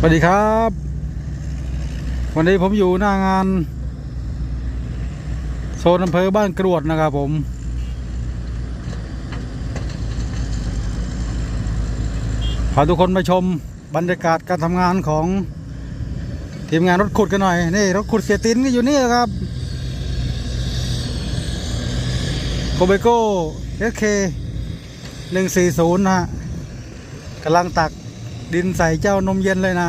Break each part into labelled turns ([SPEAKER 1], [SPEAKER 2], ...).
[SPEAKER 1] สวัสดีครับ วันนี้ผมอยู่หน้างาน โซนอำเภอบ้านกรวดนะครับผม พาทุกคนมาชมบรรยากาศการทำงานของ ทีมงานรถขุดกันหน่อย นี่รถขุดเสียตินก็อยู่นี่แหละครับโคเบโก้เอสเคหนึ่งสี่ศูนย์นะฮะกำลังตัก ดินใส่เจ้านมเย็นเลยนะ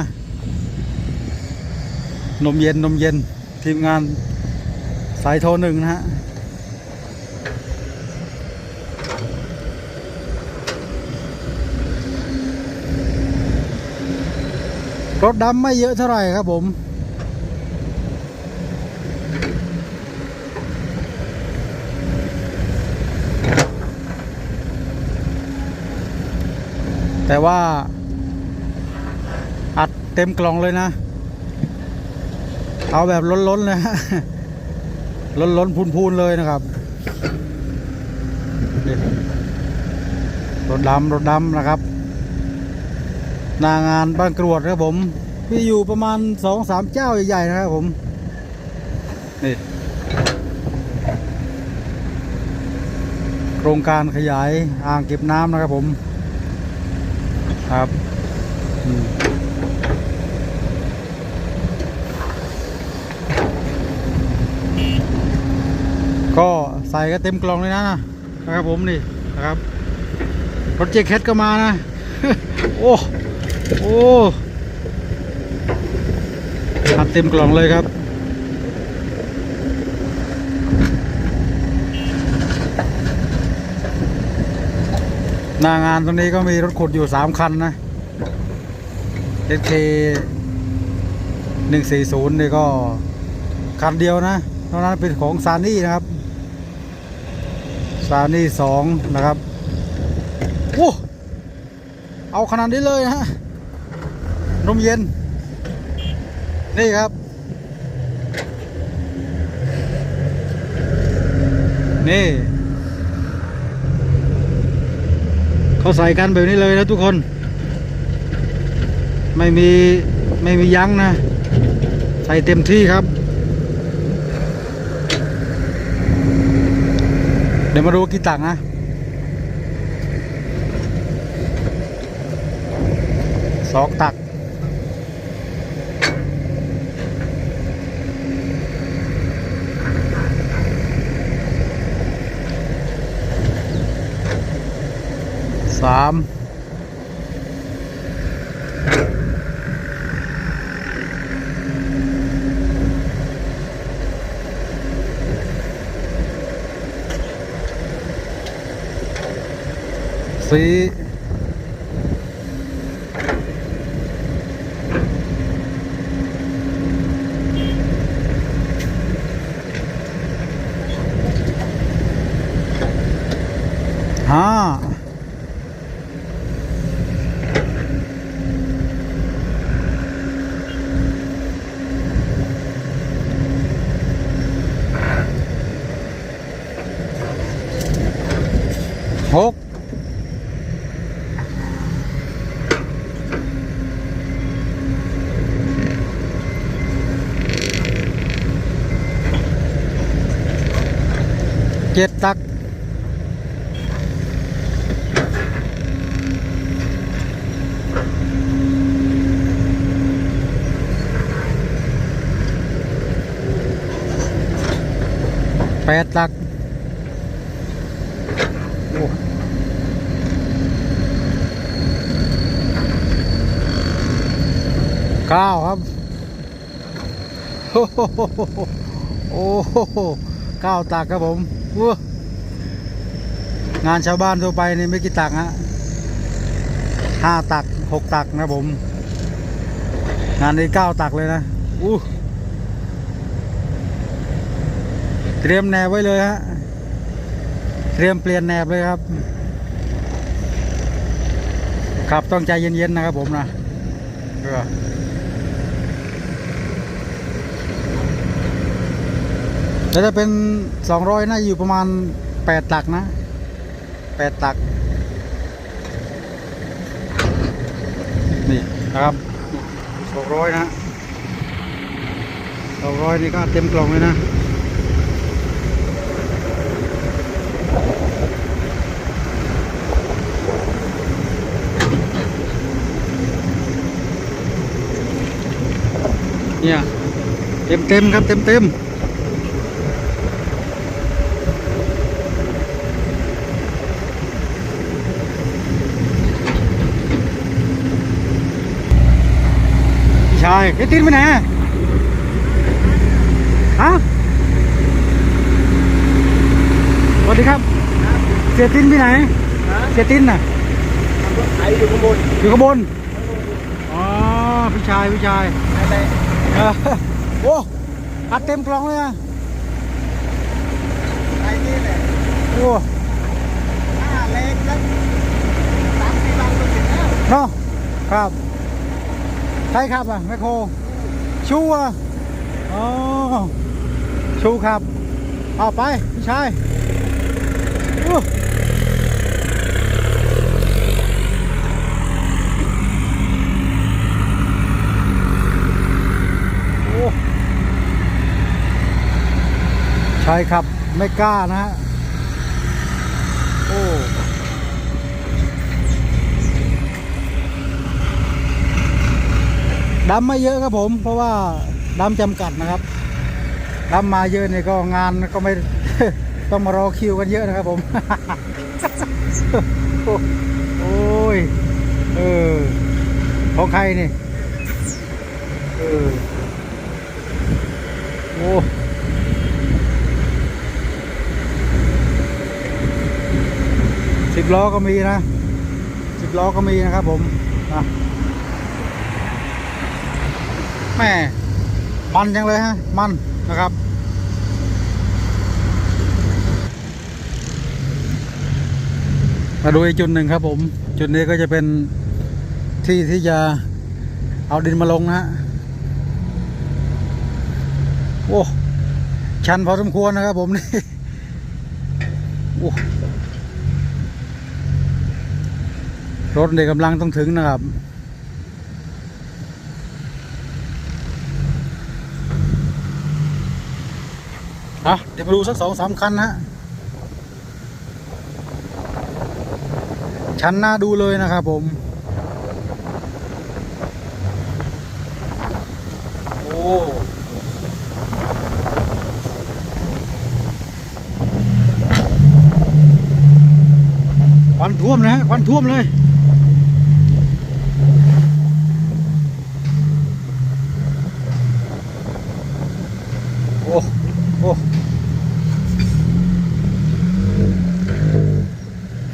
[SPEAKER 1] นมเย็นนมเย็น ทีมงานสายโทรหนึ่งนะฮะรถดำไม่เยอะเท่าไหร่ครับผม แต่ว่า เต็มกล่องเลยนะ เอาแบบล้นๆเลยฮะล้นๆพูนๆเลยนะครับรถดำรถดำนะครับหนางานบ้านกรวดครับผมมีอยู่ประมาณสองสามเจ้าใหญ่ๆนะครับผมนี่โครงการขยายอ่างเก็บน้ำนะครับผมครับ ก็ใส่ก็เต็มกล่องเลยนะนะครับผมนี่นะครับรถเจคตก็มานะ โอ้โอ้อัดเต็มกล่องเลยครับหน้างานตรงนี้ก็มีรถขุดอยู่สามคันนะ SK หนึ่งสี่ศูนย์นี่ก็ คันเดียวนะตอนนั้นเป็นของซานี่นะครับ ซานี่สองนะครับโอ้เอาขนาดนี้เลยนะฮะนมเย็น นี่ครับ นี่เขาใส่กันแบบนี้เลยนะทุกคน ไม่มี ไม่มียั้งนะ ใส่เต็มที่ครับ เดี๋ยวมาดูกี่ตังนะสองตัก สาม สี่ห้า หก เจ็ดตักแปดตักโอ้เก้าครับโอ้โหโอ้โหเก้าตักครับผม ว้งานชาวบ้านทั่วไปนี่ไม่กี่ตักฮะห้าตักหกตักนะผม งานนี้เก้าตักเลยนะอู้เตรียมแนวไว้เลยฮะ เตรียมเปลี่ยนแนบเลยครับ ครับต้องใจเย็นๆนะครับผมนะเออ แล้วถ้าเป็นสองร้อยน่าจะอยู่ประมาณแปดตักนะแปดตัก นี่นะครับสองร้อยนะสองร้อยนี่ก็เต็มกล่องเลยนะเนี่ยเต็มเต็มครับเต็มเต็ม ชายไอ้ตินไปไหนอะฮะสวัสดีครับ เสียตินไปไหน เสียตินน่ะ
[SPEAKER 2] ไออยู่ข้างบน
[SPEAKER 1] อยู่ข้างบน อ๋อ พี่ชาย พี่ชาย
[SPEAKER 2] อะไร
[SPEAKER 1] เออโอ้อัดเต็มกล่องเลยอะ
[SPEAKER 2] ไอนี่แหละ
[SPEAKER 1] โอ้
[SPEAKER 2] ห้าเล็กแล้วสามสี่ลังก็เสร็จแล้ว
[SPEAKER 1] เนาะครับ ใช่ครับอะแมคโครชูอะอ๋อชูครับเอาไปพี่ชายโอ้ใช่ครับไม่กล้านะฮะ โอ้ ดำไม่เยอะครับผม เพราะว่าดำจำกัดนะครับดำมาเยอะเนี่ยก็งานก็ไม่ต้องมารอคิวกันเยอะนะครับผม โอ้ย เออ ของใครนี่ เออ โอ้สิบล้อก็มีนะสิบล้อก็มีนะครับผมอะ แม่มันจังเลยฮะ มันนะครับมาดูอีกจุดหนึ่งครับผม จุดนี้ก็จะเป็นที่ที่จะเอาดินมาลงนะฮะ โอ้ ชันพอสมควรนะครับผมนี่ โอ้รถเด็กกำลังต้องถึงนะครับ อะเดี๋ยวมาดูสักสองสามคันนะฮะชั้นหน้าดูเลยนะครับผม โอ้ควันท่วมนะฮะควันท่วมเลย โอ้ โอ้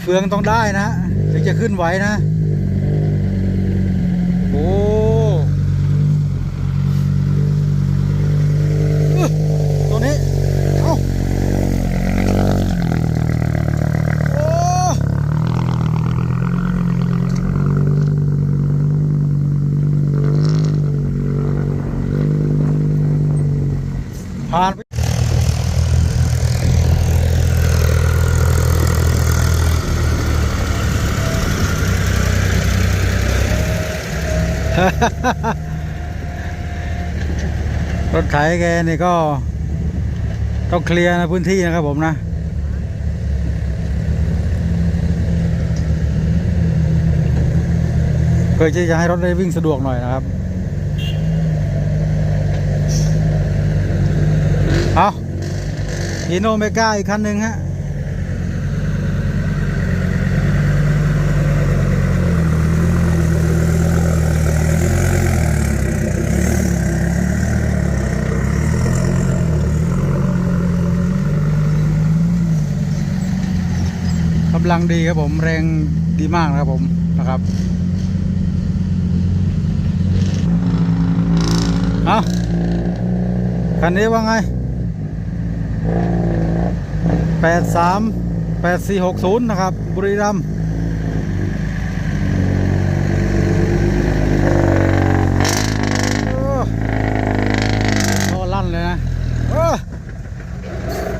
[SPEAKER 1] เฟื องต้องได้นะถึงจะขึ้นไหวนะ โอ้อึ๊ะตัวนี้ เอ้า โอ้ผ่านไป รถไถแกนี่ก็ต้องเคลียร์นะพื้นที่นะครับผมนะเพื่อที่จะให้รถได้วิ่งสะดวกหน่อยนะครับ เอาฮีโนเมกาอีกคันหนึ่งฮะ กำลังดีครับผมแรงดีมากนะครับผมนะครับเอาคันนี้ว่าไงแปดสามแปดสี่หกศูนย์นะครับ บุรีรัมย์โอ้โอ้ลั่นเลยนะ เออ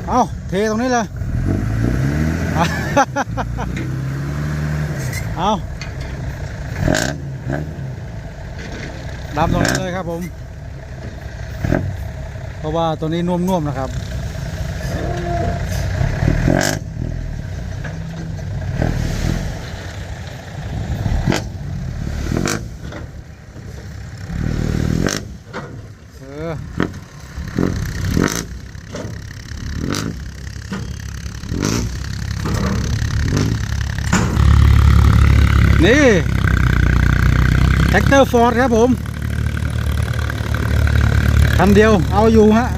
[SPEAKER 1] เอาเทตรงนี้เลย เอาดำตรงนี้เลยครับผม เพราะว่าตัวนี้นุ่มๆนะครับ เออ นี่แท็กเต อร์ฟอร์ดครับผมคันเดียวเอาอยู่ฮะ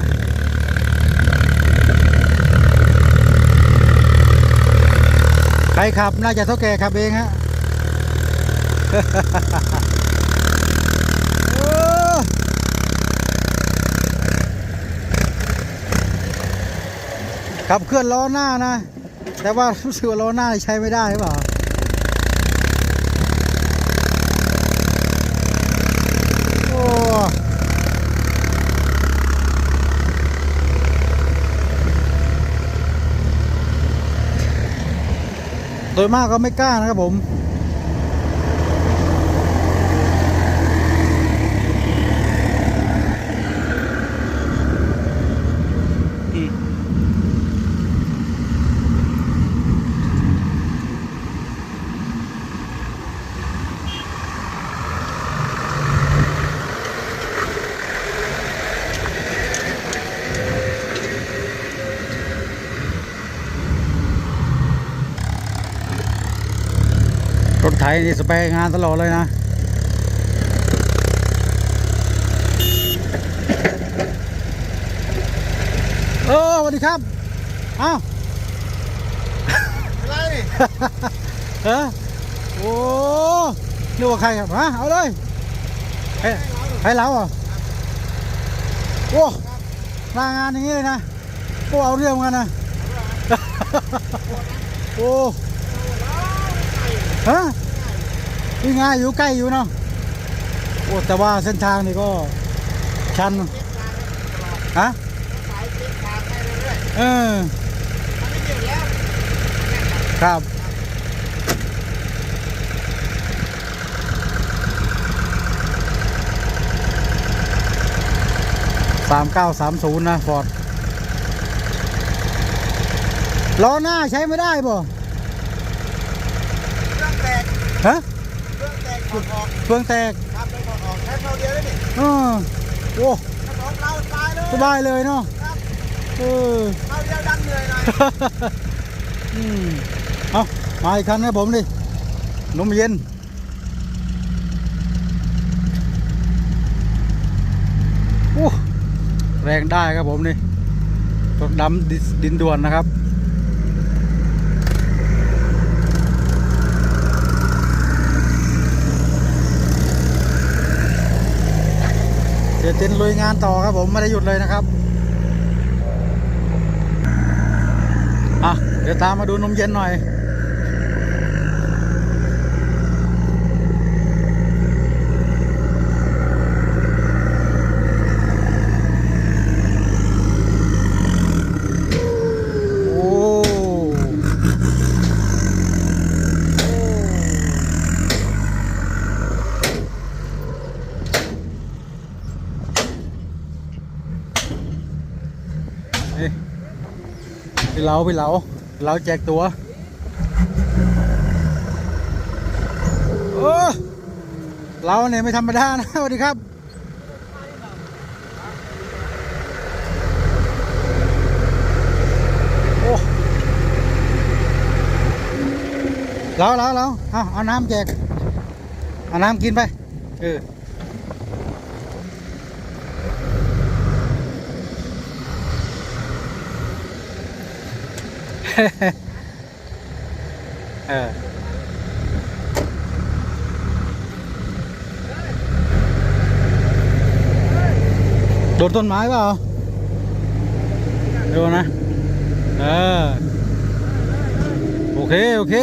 [SPEAKER 1] ใครขับน่าจะเท่าแก่ขับเองฮะขับเคลื่อนล้อหน้านะ แต่ว่ารู้สึกว่าล้อหน้าใช้ไม่ได้หรือเปล่า โอ้โดยมากก็ไม่กล้านะครับผม รถไถนี่สเปรย์งานตลอดเลยนะ เออสวัสดีครับเอ้า
[SPEAKER 2] อะไรนี่
[SPEAKER 1] เออโอ้นึกว่าใครครับฮะเอาเลยเฮ้ยให้เราเหรอโอ้มางานอย่างนี้เลยนะโอ้เอาเรื่องเหมือนกันนะโอ้ฮะนี่ง่ายอยู่ใกล้อยู่เนาะโอ้แต่ว่าเส้นทางนี่ก็ชันฮะ
[SPEAKER 2] สายติดทางไปเรื่อย
[SPEAKER 1] เออ
[SPEAKER 2] ๆมันไม่เกี่ยวแล้ว
[SPEAKER 1] ครับสามเก้าสามศูนย์นะฟอร์ดล้อหน้าใช้ไม่ได้ป่ะ
[SPEAKER 2] เครื่องแตก
[SPEAKER 1] ฮะ
[SPEAKER 2] เครื่องแตก ถอดออก
[SPEAKER 1] เฟืองแตก
[SPEAKER 2] ครับเลยถอดออกแค่เท่าเดียวได้นี่
[SPEAKER 1] เออโอ้
[SPEAKER 2] ถ้าของเราตายเลย
[SPEAKER 1] สบายเลยเนาะ
[SPEAKER 2] ครับ
[SPEAKER 1] เออ
[SPEAKER 2] เท่าเดียวดันเหนื่อยหน่อย
[SPEAKER 1] อืมเอามาอีกคันให้ผมดินมเย็นโอ้แรงได้ครับผมนี่รถดำดินดินด่วนนะครับ เดี๋ยวเต็นลุยงานต่อครับผมไม่ได้หยุดเลยนะครับอะเดี๋ยวตามมาดูนมเย็นหน่อย เหลาพี่เหลาเราแจกตัวโอ้เราเนี่ยไม่ธรรมดานะสวัสดีครับโอ้เราเราเราเอาเอาน้ำแจกเอาน้ำกินไปเออ เออโดนต้นไม้เปล่าโดนนะ เออ โอเค โอเค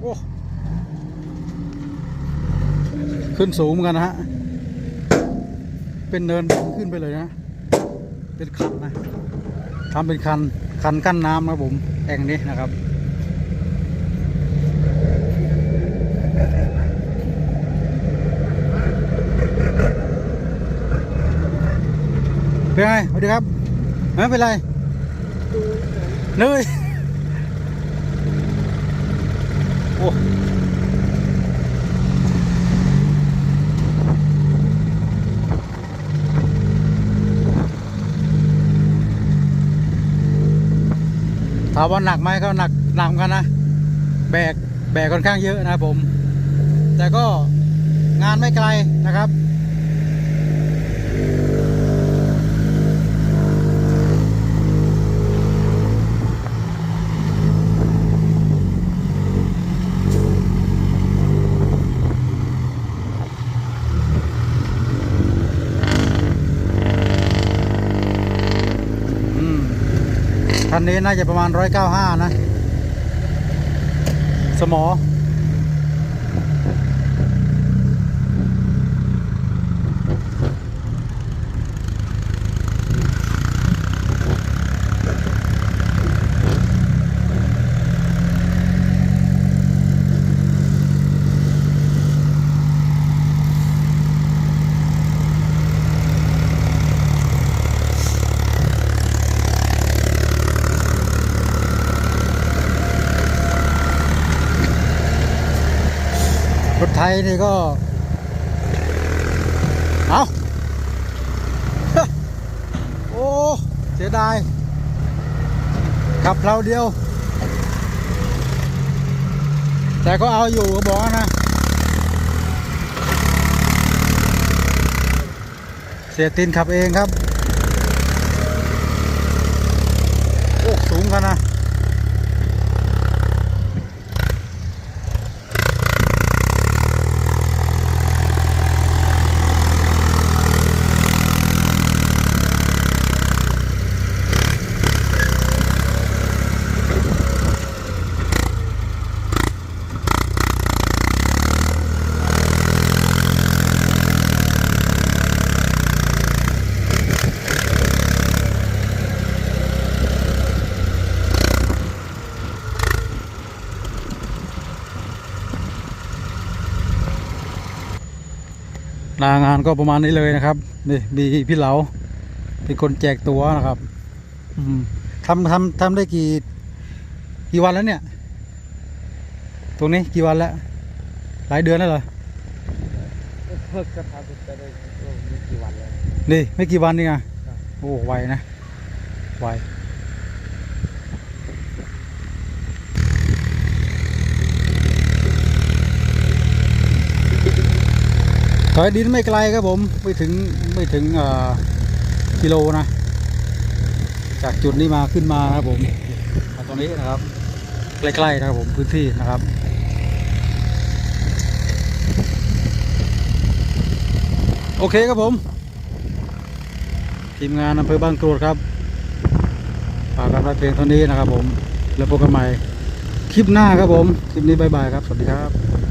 [SPEAKER 1] โโอ้ ขึ้นสูงเหมือนกันนะฮะ เป็นเนินขึ้นไปเลยนะ เป็นคันนะทำเป็นคัน คันกั้นน้ำนะครับผม แอ่งนี้นะครับเป็นไงสวัสดีครับไม่เป็นไรเลยโอ้ ถามว่าหนักไหมก็หนักหนักกันนะ แบกแบกค่อนข้างเยอะนะผม แต่ก็งานไม่ไกลนะครับันนี้น่าจะประมาณร้อยเก้าห้านะ สมอ นี่ก็ เอาโอ้ เสียดาย ขับเราเดียว แต่ก็เอาอยู่ก็บอกนะเสียตินขับเองครับ โอ้ สูงกันนะ ลางานก็ประมาณนี้เลยนะครับนี่มีพี่เหลาเป็นคนแจกตัวนะครับ อืมทำทำทำได้กี่ กี่วันแล้วเนี่ย ตรงนี้กี่วันแล้ว หลายเดือนแล้วเหรอ
[SPEAKER 2] เพิ่งจะทำไปได้มีกี่วันแล้ว
[SPEAKER 1] นี่ไม่กี่วันนี่ไง
[SPEAKER 2] ครับ
[SPEAKER 1] โอ้ไวนะไว ถอยดินไม่ไกลครับผมไม่ถึงไม่ถึงกิโลนะ จากจุดนี้มาขึ้นมานะครับผมมาตรงนี้นะครับ ใกล้ๆนะครับผมพื้นที่นะครับโอเคครับผม ทีมงานอำเภอบางกรวดครับฝากกันไว้เพียงเท่านี้นะครับผม แล้วพบกันใหม่ คลิปหน้าครับผม คลิปนี้บายบายครับ สวัสดีครับ